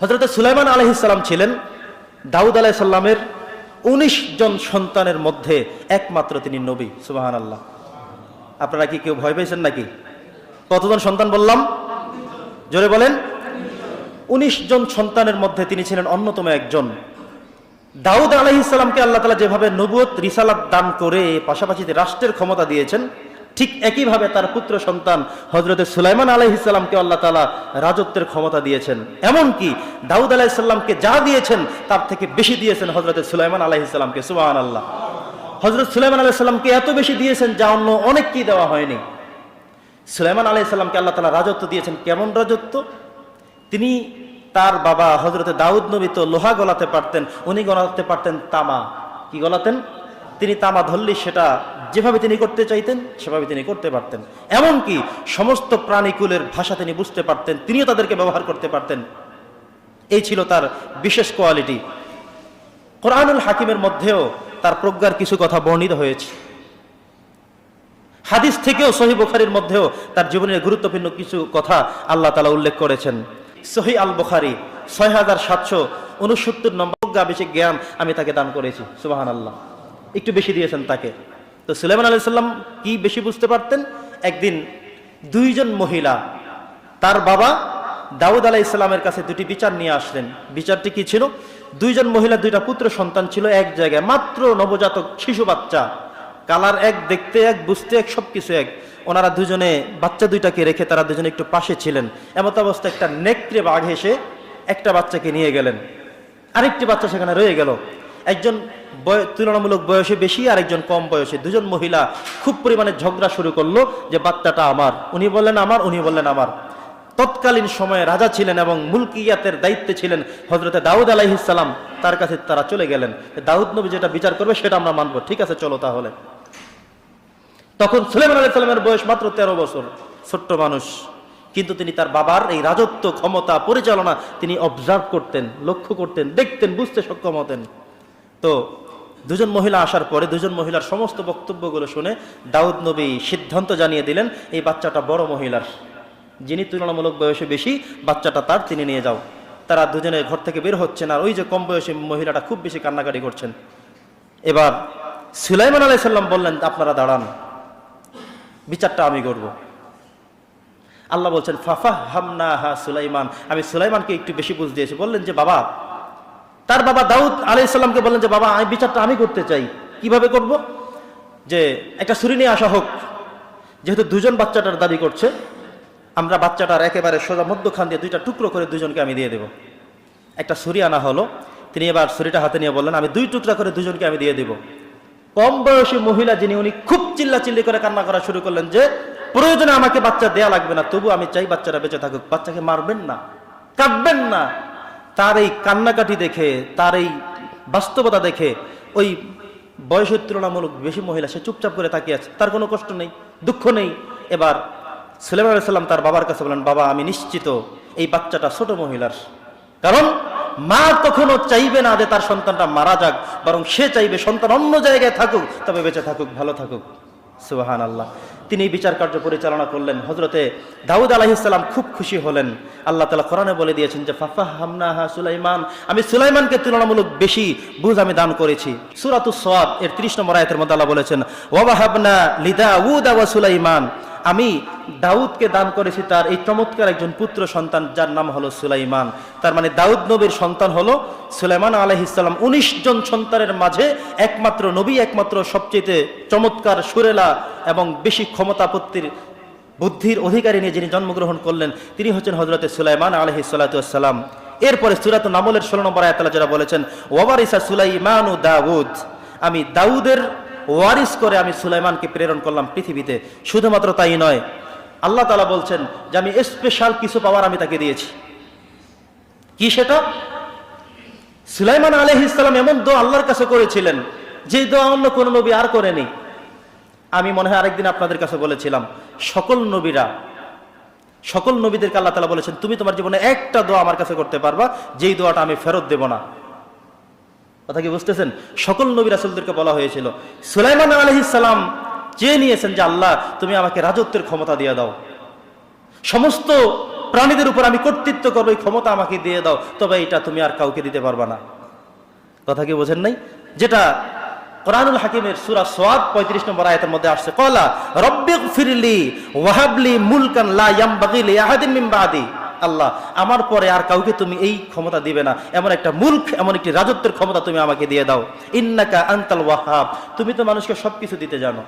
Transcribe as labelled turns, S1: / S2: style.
S1: হজরত সুলাইমান আলহিসাল্লাম ছিলেন দাউদ আলাইসাল্লামের উনিশ জন সন্তানের মধ্যে একমাত্র তিনি নবী সুবাহান আল্লাহ আপনারা কি কেউ ভয় পেয়েছেন নাকি? কতজন সন্তান বললাম? জোরে বলেন। উনিশ জন সন্তানের মধ্যে তিনি ছিলেন অন্যতম একজন। দাউদ আলহিসাল্লামকে আল্লাহ তালা যেভাবে নবুয়ত রিসালাত দান করে পাশাপাশি রাষ্ট্রের ক্ষমতা দিয়েছেন ঠিক একইভাবে তার পুত্র সন্তান হজরত সুলাইমান আলহিসাল্লামকে আল্লাহ তালা রাজত্বের ক্ষমতা দিয়েছেন। এমনকি দাউদ আলাহিসাল্লামকে যা দিয়েছেন, তার থেকে বেশি দিয়েছেন হজরত সুলাইমান আলহিসাল্লামকে সুবাহ আল্লাহ হজরত সুলাইমান আলাইসাল্লামকে এত বেশি দিয়েছেন যা অন্য অনেক কি দেওয়া হয়নি। সুলাইমান আলাইসাল্লামকে আল্লাহ তালা রাজত্ব দিয়েছেন কেমন রাজত্ব? তিনি তার বাবা হজরতে দাউদ নবী তো লোহা গলাতে পারতেন, উনি গলাতে পারতেন তামা। কি গলাতেন? তিনি তামা ধরলে সেটা যেভাবে তিনি করতে চাইতেন, সেভাবে তিনি করতে পারতেন। এমনকি সমস্ত প্রাণীকুলের ভাষা তিনি বুঝতে পারতেন, তিনিও তাদেরকে ব্যবহার করতে পারতেন। এই ছিল তার বিশেষ কোয়ালিটি। কোরআনুল হাকিমের মধ্যেও তার প্রজ্ঞার কিছু কথা বর্ণিত হয়েছে। হাদিস থেকেও সহি বুখারির মধ্যেও তার জীবনের গুরুত্বপূর্ণ কিছু কথা আল্লাহ তালা উল্লেখ করেছেন। সহি আল বুখারি, ছয় হাজার সাতশো উনসত্তর নম্বর প্রজ্ঞাভিষেক জ্ঞান আমি তাকে দান করেছি। সুবাহান আল্লাহ একটু বেশি দিয়েছেন তাকে। তো সুলেমান আলি সাল্লাম কি বেশি বুঝতে পারতেন? একদিন দুইজন মহিলা, তার বাবা দাউদ আলাহ ইসলামের কাছে দুটি বিচার নিয়ে আসলেন। বিচারটি কি ছিল? দুইজন মহিলা, দুইটা পুত্র সন্তান ছিল এক জায়গায়। মাত্র নবজাতক শিশু বাচ্চা, কালার এক, দেখতে এক, বুঝতে এক, সবকিছু এক। ওনারা দুজনে, বাচ্চা দুইটাকে রেখে তারা দুজনে একটু পাশে ছিলেন। এমত অবস্থা একটা নেকড়ে বাঘ এসে একটা বাচ্চাকে নিয়ে গেলেন। আরেকটি বাচ্চা সেখানে রয়ে গেল। একজন তুলনামূলক বয়সে বেশি আর একজন কম বয়সে। দুজন মহিলা খুব পরিমাণে ঝগড়া শুরু করল যে, বাচ্চাটা আমার। উনি বললেন, আমার। উনি বললেন, আমার। তৎকালীন সময়ে রাজা ছিলেন এবং মুলকিয়াতের দায়িত্বে ছিলেন হজরতে দাউদ আলাইহিসাল্লাম তার কাছে তারা চলে গেলেন। দাউদ নবী যেটা বিচার করবে সেটা আমরা মানবো। ঠিক আছে, চলো তাহলে। তখন সুলেমান আলাহ সাল্লামের বয়স মাত্র তেরো বছর, ছোট্ট মানুষ। কিন্তু তিনি তার বাবার এই রাজত্ব ক্ষমতা পরিচালনা তিনি অবজার্ভ করতেন, লক্ষ্য করতেন, দেখতেন, বুঝতে সক্ষম হতেন। তো দুজন মহিলা আসার পরে দুজন মহিলার সমস্ত বক্তব্যগুলো শুনে দাউদ নবী সিদ্ধান্ত জানিয়ে দিলেন, এই বাচ্চাটা বড় মহিলার। যিনি তুলনামূলক বয়সে বেশি, বাচ্চাটা তার তিনি নিয়ে যাও। তারা দুজনে ঘর থেকে বের হচ্ছেন আর ওই যে কম বয়সী মহিলাটা খুব বেশি কান্নাকাটি করছেন। এবার সুলাইমান আলাইসাল্লাম বললেন, আপনারা দাঁড়ান। বিচারটা আমি করব। আল্লাহ বলছেন ফাফা হামনা হা সুলাইমান। আমি সুলাইমানকে একটু বেশি বুঝ দিয়েছি। বললেন যে, বাবা তার বাবা দাউদ আলাইসাল্লামকে বললেন যে, বাবা, আমি বিচারটা আমি করতে চাই। কীভাবে করব? যে, একটা ছুরি নিয়ে আসা হোক। যেহেতু দুজন বাচ্চাটার দাবি করছে, আমরা বাচ্চাটার একেবারে সোজা মধ্যখান দিয়ে দুইটা টুকরো করে দুজনকে আমি দিয়ে দেব। একটা ছুরি আনা হলো। তিনি এবার ছুরিটা হাতে নিয়ে বললেন, আমি দুই টুকরা করে দুজনকে আমি দিয়ে দেব। কম বয়সী মহিলা যিনি, উনি খুব চিল্লা চিল্লি করে কান্না করা শুরু করলেন যে, প্রয়োজনে আমাকে বাচ্চা দেয়া লাগবে না। তবু আমি চাই বাচ্চারা বেঁচে থাকুক। বাচ্চাকে মারবেন না, কাঁদবেন না। তার এই কান্নাকাটি দেখে, তার এই বাস্তবতা দেখে, ওই বয়সের তুলনামূলক বেশি মহিলা, সে চুপচাপ করে তাকিয়ে আছে। তার কোনো কষ্ট নেই, দুঃখ নেই। এবার সুলেমান সাল্লাম তার বাবার কাছে বলেন, বাবা, আমি নিশ্চিত এই বাচ্চাটা ছোট মহিলার। কারণ মা কখনো চাইবে না যে তার সন্তানটা মারা যাক, বরং সে চাইবে সন্তান অন্য জায়গায় থাকুক, তবে বেঁচে থাকুক, ভালো থাকুক। সুবাহান আল্লাহ তিনি বিচার কার্য পরিচালনা করলেন। হজরতে দাউদ আলাহিসাল্লাম খুব খুশি হলেন। আল্লাহ তালা কোরআনে বলে দিয়েছেন যে ফাফা হামনা হা সুলাইমান। আমি সুলাইমানকে তুলনামূলক বেশি বুঝ আমি দান করেছি। সুরাতু সোয়াব এর ত্রিশ নম্বর আয়তের মধ্যে আল্লাহ বলেছেন ওয়াবাহাবনা লিদা উদা ওয়া সুলাইমান। আমি দাউদকে দান করেছি তার এই চমৎকার একজন পুত্র সন্তান যার নাম হলো সুলাইমান। তার মানে দাউদ নবীর সন্তান হলো সুলাইমান আলহিসাল্লাম উনিশ জন সন্তানের মাঝে একমাত্র নবী, একমাত্র সবচেয়ে চমৎকার সুরেলা এবং বেশি ক্ষমতাপত্তির বুদ্ধির অধিকারী নিয়ে যিনি জন্মগ্রহণ করলেন, তিনি হচ্ছেন হজরতে সুলাইমান আলহি সাল্লাতাম এরপরে সুরাত নামলের ষোলো নম্বর আয়তালা যারা বলেছেন, ওয়াবারিসা সুলাইমান ও দাউদ। আমি দাউদের ওয়ারিস করে আমি সুলাইমানকে প্রেরণ করলাম পৃথিবীতে। শুধুমাত্র তাই নয়, আল্লাহ তালা বলছেন যে আমি স্পেশাল কিছু পাওয়ার আমি তাকে দিয়েছি। কি সেটা? সুলাইমান আলহ ইসলাম এমন দো আল্লাহর কাছে করেছিলেন, যে দোয়া অন্য কোনো নবী আর করেনি। আমি মনে হয় আরেকদিন আপনাদের কাছে বলেছিলাম, সকল নবীরা, সকল নবীদেরকে আল্লাহ তালা বলেছেন, তুমি তোমার জীবনে একটা দোয়া আমার কাছে করতে পারবা, যেই দোয়াটা আমি ফেরত দেব না। কথা কি বুঝতেছেন? সকল নবী রাসুলদেরকে বলা হয়েছিল, সুলাইমান আলহিসাল্লাম চেয়ে নিয়েছেন যে আল্লাহ, তুমি আমাকে রাজত্বের ক্ষমতা দিয়ে দাও। সমস্ত প্রাণীদের উপর আমি কর্তৃত্ব করব, এই ক্ষমতা আমাকে দিয়ে দাও, তবে এটা তুমি আর কাউকে দিতে পারবা না। কথা কি বোঝেন নাই? যেটা কোরআনুল হাকিমের সুরা সোয়াদ পঁয়ত্রিশ নম্বর আয়াতের মধ্যে আসছে, কলা রব্বিক ফিরলি ওয়াহাবলি মুলকান লা ইয়ামবাগি লিআহাদিন মিন বাদি। আল্লাহ, আমার পরে আর কাউকে তুমি এই ক্ষমতা দিবে না। এমন একটা মূর্খ, এমন একটি রাজত্বের ক্ষমতা তুমি আমাকে দিয়ে দাও। ইন্নাকা আন্তাল ওয়াহাব। তুমি তো মানুষকে সবকিছু দিতে জানো।